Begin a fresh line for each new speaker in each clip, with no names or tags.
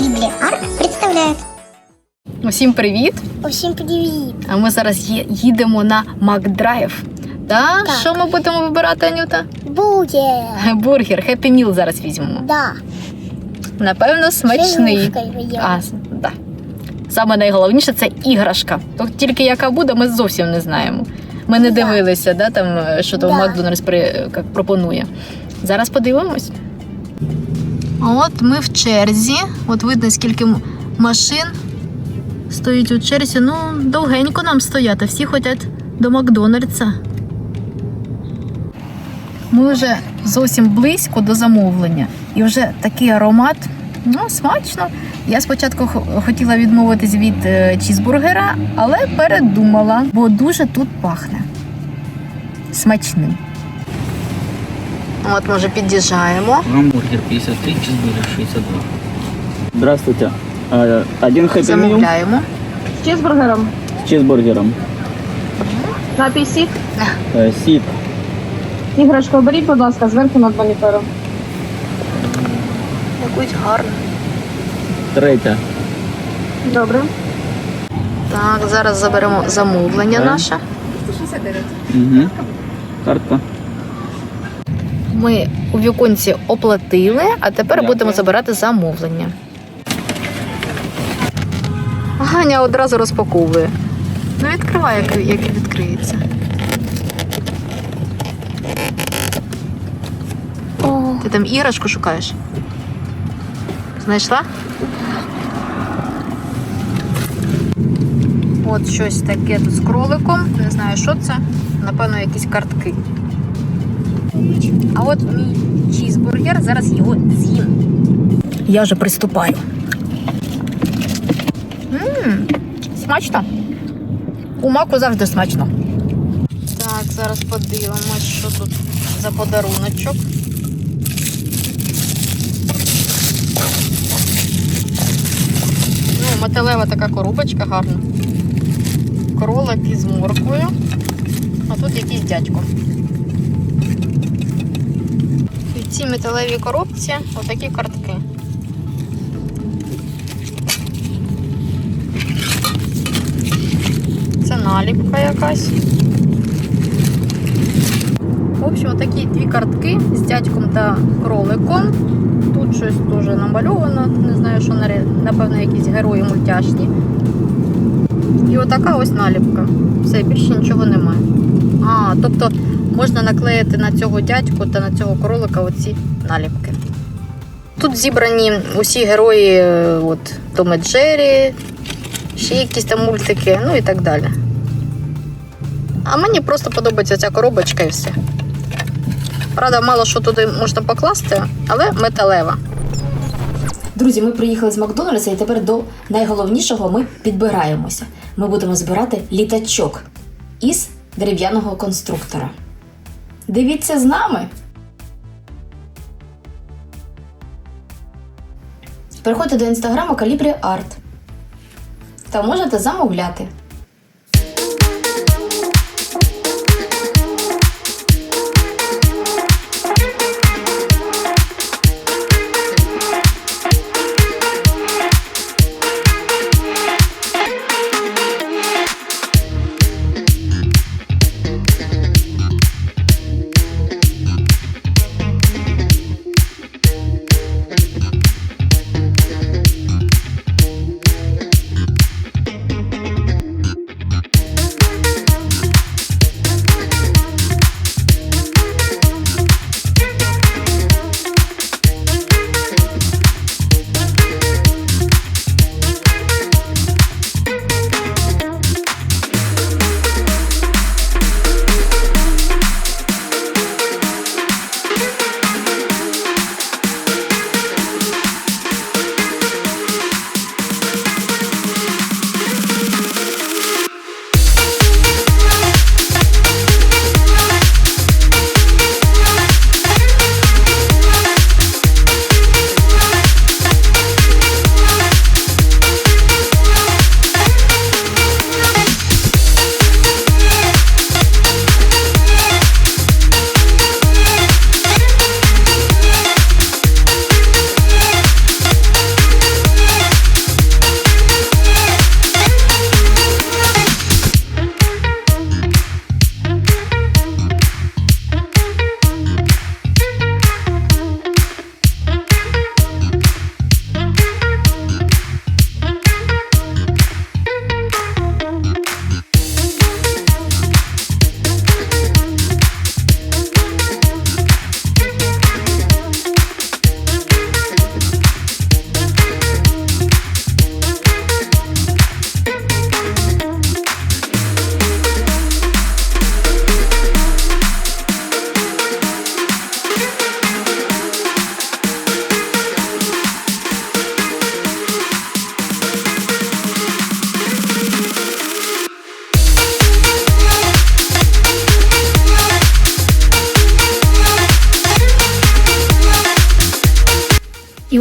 Калібрі Арт представляє.
Усім привіт!
Усім привіт!
А ми зараз є- їдемо на Макдрайв. Та
Так.
що ми будемо вибирати, Анюта?
Буде!
Бургер, Happy Meal зараз візьмемо.
Да.
Напевно, смачний. А, да. Саме найголовніше це іграшка. То тільки яка буде, ми зовсім не знаємо. Ми не
Да.
дивилися, да, там, е, що то
Да.
Макдональдс при, як пропонує. Зараз подивимось. От ми в черзі. От видно, скільки машин стоїть у черзі. Ну, довгенько нам стояти. Всі хочуть до Макдональдса. Ми вже зовсім близько до замовлення. І вже такий аромат. Ну, смачно. Я спочатку хотіла відмовитись від е, чізбургера, але передумала, бо дуже тут пахне. Смачним. От ми вже під'їжджаємо.
Гамбургер 53, чизбургер 62. Здравствуйте. Э, Один хэппи мил
Замовляємо.
З чизбургером.
с чизбургером.
Напій сік.
Э, Сит.
Іграшку оберіть, будь ласка, зверху над монітором.
Якусь гарну.
Третья.
Добре.
Так, зараз заберемо замовлення
Так.
наше.
Угу. Картка.
Ми у віконці оплатили, а тепер
Дякую.
будемо забирати замовлення. Ганя одразу розпаковує. Ну, відкривай, як, як відкриється.
О,
Ти там іграшку шукаєш? Знайшла? От щось таке тут з кроликом. Не знаю, що це. Напевно, якісь картки. А от мій чізбургер, зараз його з'їм. Я вже приступаю. Ммм, смачно. У маку завжди смачно. Так, зараз подивимось, що тут за подаруночок. Ну, металева така коробочка гарна. Кролик із морквою. А тут якийсь дядько. І в цій металевій коробці отакі картки. Це наліпка якась. В общем, такі дві картки з дядьком та кроликом. Тут щось теж намальовано, не знаю, що напевно якісь герої мультяшні. І отака ось наліпка. Все, більше нічого немає. А, тобто можна наклеїти на цього дядьку та на цього кролика оці наліпки. Тут зібрані усі герої е, от, Том Джері, ще якісь там мультики, ну і так далі. А мені просто подобається ця коробочка і все. Правда, мало що туди можна покласти, але металева.
Друзі, ми приїхали з Макдональдса і тепер до найголовнішого ми підбираємося. Ми будемо збирати літачок із дерев'яного конструктора. Дивіться з нами. Переходьте до інстаграму Калібрі Арт та можете замовляти.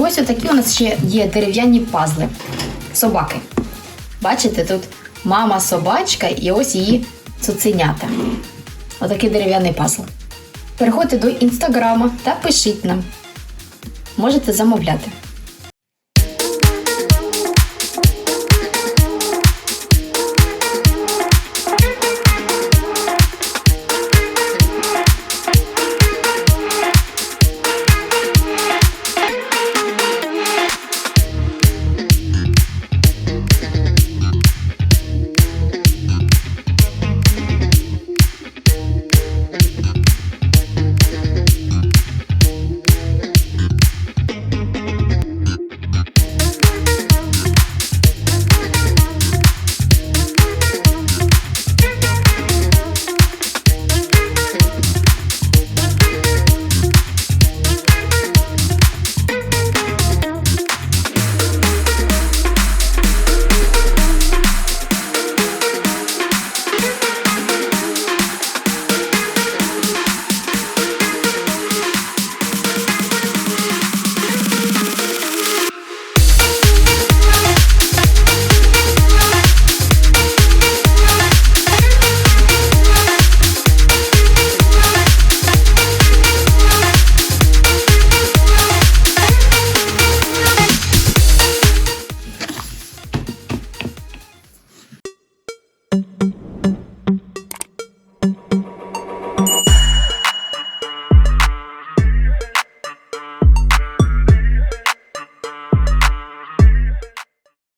Ось отакі у нас ще є дерев'яні пазли. Собаки. Бачите, тут мама собачка і ось її цуценята. Отакий дерев'яний пазл. Переходьте до інстаграма та пишіть нам. Можете замовляти.